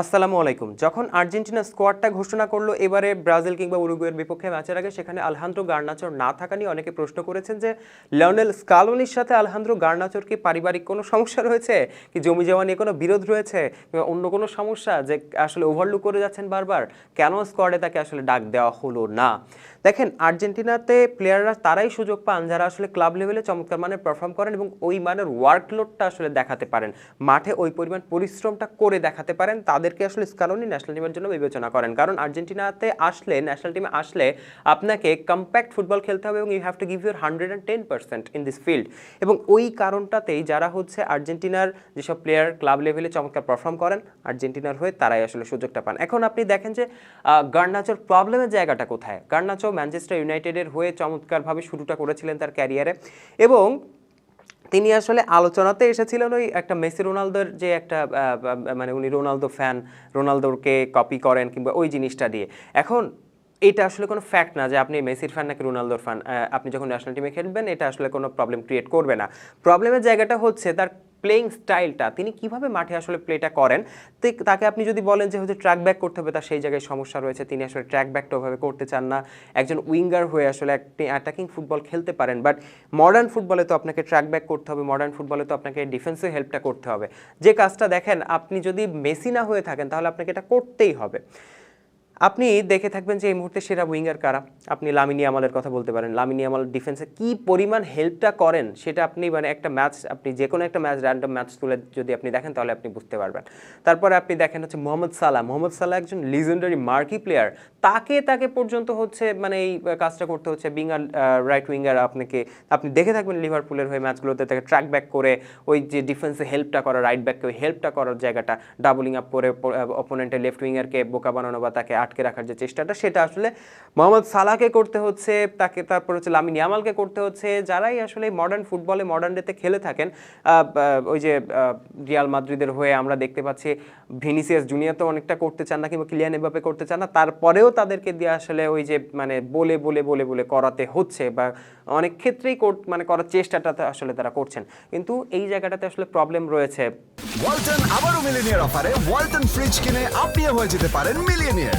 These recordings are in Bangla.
আসসালামু আলাইকুম। যখন আর্জেন্টিনা স্কোয়াডটা ঘোষণা করল এবারে ব্রাজিল কিংবা উরুগুয়ের বিপক্ষে ম্যাচের আগে, সেখানে আলহান্দ্রো গার্নাচর না থাকা নিয়ে অনেকে প্রশ্ন করেছেন যে, লিওনেল স্কালোনির সাথে আলহান্দ্রো গার্নাচর কি পারিবারিক কোনো সমস্যা রয়েছে? কি জমি জমা নিয়ে কোনো বিরোধ রয়েছে? কিংবা অন্য কোনো সমস্যা যে আসলে ওভারলুক করে যাচ্ছেন বারবার? কেন স্কোয়াডে তাকে আসলে ডাক দেওয়া হলো না? দেখেন, আর্জেন্টিনাতে প্লেয়াররা তারাই সুযোগ পান যারা আসলে ক্লাব লেভেলে চমৎকার মানের পারফর্ম করেন এবং ওই মানের ওয়ার্কলোডটা আসলে দেখাতে পারেন। মাঠে ওই পরিমাণ পরিশ্রমটা করে দেখাতে পারেন। তাদেরকে আসলে স্কালোনি ন্যাশনাল টিমের জন্য বিবেচনা করেন। কারণ আর্জেন্টিনাতে আসলে ন্যাশনাল টিমে আসলে আপনাকে কম্প্যাক্ট ফুটবল খেলতে হবে এবং you have to give your hundred and ten percent in this field এবং ওই কারণটাতেই যারা হচ্ছে আর্জেন্টিনার যেসব প্লেয়ার ক্লাব লেভেলে চমৎকার পারফর্ম করেন, আর্জেন্টিনার হয়ে তারাই আসলে সুযোগটা পান। এখন আপনি দেখেন যে গার্নাচোর প্রবলেমের জায়গাটা কোথায়? গার্নাচো ম্যানচেস্টার ইউনাইটেডের হয়ে চমৎকারভাবে শুরুটা করেছিলেন তার ক্যারিয়ারে এবং তিনি আসলে আলোচনাতে এসেছিলেন ওই একটা মেসি রোনালদোর যে একটা মানে উনি রোনালদো ফ্যান, রোনালদোরকে কপি করেন কিংবা ওই জিনিসটা দিয়ে। এখন এটা আসলে কোনো ফ্যাক্ট না যে আপনি মেসির ফ্যান নাকি রোনালদোর ফ্যান আপনি যখন ন্যাশনাল টিমে খেলবেন, এটা আসলে কোনো প্রবলেম ক্রিয়েট করবে না। প্রবলেমের জায়গাটা হচ্ছে তার প্লেইং স্টাইলটা তিনি কীভাবে মাঠে আসলে প্লেটা করেন তাকে আপনি যদি বলেন যে হচ্ছে ট্র্যাক ব্যাক করতে হবে, তার সেই জায়গায় সমস্যা রয়েছে, তিনি আসলে ট্র্যাক ব্যাকটা ওভাবে করতে চান না। একজন উইঙ্গার হয়ে আসলে একটি অ্যাটাকিং ফুটবল খেলতে পারেন বাট মডার্ন ফুটবলে তো আপনাকে ট্র্যাক ব্যাক করতে হবে মডার্ন ফুটবলে তো আপনাকে ডিফেন্সে হেল্পটা করতে হবে। যে কাজটা দেখেন, আপনি যদি মেসি না হয়ে থাকেন, তাহলে আপনাকে এটা করতেই হবে। আপনি দেখে থাকবেন যে এই মুহূর্তে সেরা উইঙ্গার কারা? আপনি লামিনী আমালের কথা বলতে পারেন। লামিনী আমাল ডিফেন্সে কি পরিমাণ হেল্পটা করেন সেটা আপনি মানে একটা ম্যাচ আপনি যে কোনো একটা ম্যাচ র্যান্ডম ম্যাচ তুলে যদি আপনি দেখেন তাহলে আপনি বুঝতে পারবেন। তারপরে আপনি দেখেন হচ্ছে মোহাম্মদ সালাহ। মোহাম্মদ সালাহ একজন লিজেন্ডারি মার্কি প্লেয়ার তাকে তাকে পর্যন্ত হচ্ছে মানে এই কাজটা করতে হচ্ছে। বিঙ্গার রাইট উইঙ্গার আপনাকে, আপনি দেখে থাকবেন লিভারপুলের হয়ে ম্যাচগুলোতে তাকে ট্র্যাক ব্যাক করে ওই যে ডিফেন্সে হেল্পটা করা রাইট ব্যাককে ওই হেল্পটা করার জায়গাটা। ডাবলিং আপ করে অপোনেন্টের লেফট উইঙ্গারকে বোকা বানানো বা তাকে আটকে রাখার যে চেষ্টাটা, সেটা আসলে মোহাম্মদ সালাহকে করতে হচ্ছে, তাকে তারপর হচ্ছে লামিন ইয়ামালকে করতে হচ্ছে, যারাই আসলে মডার্ন ফুটবলে মডার্ন ডেতে খেলে থাকেন ওই যে রিয়াল মাদ্রিদের হয়ে আমরা দেখতে পাচ্ছি ভিনিসিয়াস জুনিয়র তো অনেকটা করতে চান না, কিংবা কিলিয়ান এভাবে করতে চান না, তারপরেও তাদেরকে দিয়ে আসলে ওই যে মানে বলে বলে বলে বলে করাতে হচ্ছে বা অনেক ক্ষেত্রেই মানে করার চেষ্টাটা আসলে তারা করছেন। কিন্তু এই জায়গাটাতে আসলে প্রবলেম রয়েছে। ওয়ালটন আবারও মিলিনিয়ার অফারে ওয়ালটন ফ্রিজ কিনে আপনিও হয়ে যেতে পারেন মিলিয়নিয়ার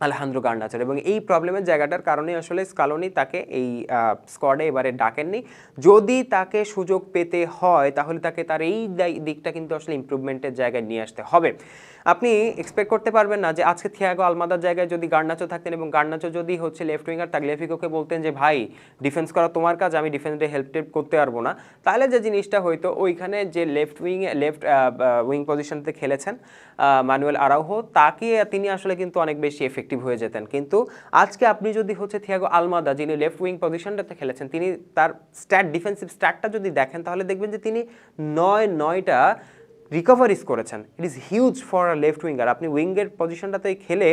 আলহান্দ্রো গার্নাচার এবং এই প্রবলেমের জায়গাটার কারণে আসলে স্কালোনি তাকে এই স্কোয়াডে এবারে ডাকেননি। যদি তাকে সুযোগ পেতে হয়, তাহলে তাকে তার এই দিকটা কিন্তু আসলে ইমপ্রুভমেন্টের জায়গায় নিয়ে আসতে হবে। আপনি এক্সপেক্ট করতে পারবেন না যে আজকে থিয়াগো আলমাদার জায়গায় যদি গার্নাচো থাকতেন এবং গার্নাচো যদি হচ্ছে লেফট উইঙ্গার তাগলেফিকোকে বলতেন যে, ভাই ডিফেন্স করা তোমার কাজ, আমি ডিফেন্সে হেল্প টেল্প করতে পারব না। তাহলে যে জিনিসটা হয়তো ওইখানে যে লেফট উইং লেফট উইং পজিশনতে খেলেছেন মানুয়েল আরাউহো তাকে তিনি আসলে কিন্তু অনেক বেশি এফেক্টিভ হয়ে যেতেন। কিন্তু আজকে আপনি যদি হচ্ছে থিয়াগো আলমাদা যিনি লেফট উইং পজিশনটাতে খেলেছেন, তিনি তার স্ট্যাট ডিফেন্সিভ স্ট্যাটটা যদি দেখেন, তাহলে দেখবেন যে তিনি নয় নয়টা রিকভারিজ করেছেন। It is huge for a left winger আপনি উইঙ্গের পজিশনটাতে খেলে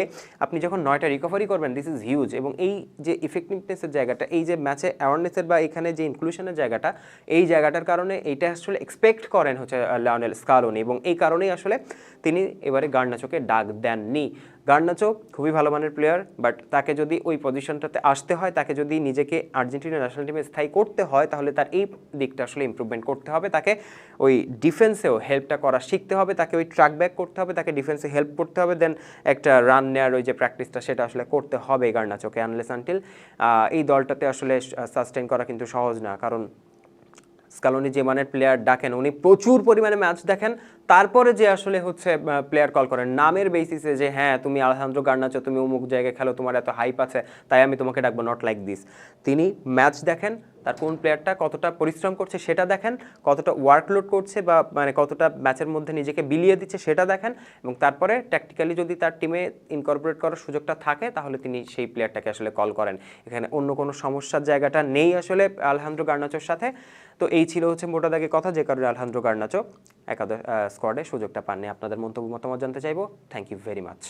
আপনি যখন নয়টা রিকভারি করবেন দিস ইজ হিউজ এবং এই যে ইফেক্টিভনেসের জায়গাটা, এই যে ম্যাচে অ্যাওয়ারনেসের বা এখানে যে ইনক্লুশনের জায়গাটা, এই জায়গাটার কারণে এইটা আসলে এক্সপেক্ট করেন হচ্ছে লায়নেল স্কালোনি এবং এই কারণেই আসলে তিনি এবারে গার্নাচোকে ডাক দেননি। গার্নাচো খুবই ভালো মানের প্লেয়ার বাট তাকে যদি ওই পজিশনটাতে আসতে হয়, তাকে যদি নিজেকে আর্জেন্টিনা ন্যাশনাল টিমে স্থায়ী করতে হয়, তাহলে তার এই দিকটা আসলে ইম্প্রুভমেন্ট করতে হবে। তাকে ওই ডিফেন্সেও হেল্পটা করা শিখতে হবে, তাকে ওই ট্র্যাক ব্যাক করতে হবে, তাকে ডিফেন্সে হেল্প করতে হবে দেন একটা রান নেওয়ার ওই যে প্র্যাকটিসটা সেটা আসলে করতে হবে গার্নাচোকে আনলেস আনটিল এই দলটাতে আসলে সাস্টেন করা কিন্তু সহজ না, কারণ স্কালোনি যে মানের প্লেয়ার ডাকেন, উনি প্রচুর পরিমাণে ম্যাচ দেখেন। তারপরে যে আসলে হচ্ছে প্লেয়ার কল করেন, নামের বেসিসে যে হ্যাঁ তুমি আলহান্দ্র গার্নাচো তুমি অমুক জায়গায় খেলো, তোমার এত হাইপ আছে, তাই আমি তোমাকে ডাকবো নট লাইক দিস তিনি ম্যাচ দেখেন তার কোন প্লেয়ারটা কতটা পরিশ্রম করছে সেটা দেখেন, কতটা ওয়ার্কলোড করছে বা মানে কতটা ম্যাচের মধ্যে নিজেকে বিলিয়ে দিচ্ছে সেটা দেখেন এবং তারপরে ট্যাকটিক্যালি যদি তার টিমে ইনকর্পোরেট করার সুযোগটা থাকে তাহলে তিনি সেই প্লেয়ারটাকে আসলে কল করেন। এখানে অন্য কোনো সমস্যার জায়গাটা নেই আসলে আলহান্দ্রো গার্নাচোর সাথে। তো এই ছিল হচ্ছে মোটা দাগে কথা যে কারণে আলহান্দ্রো গার্নাচো একাদশ স্কোয়াডে সুযোগটা পাননি। আপনাদের মন্তব্য, মতামত জানতে চাইব? Thank you very much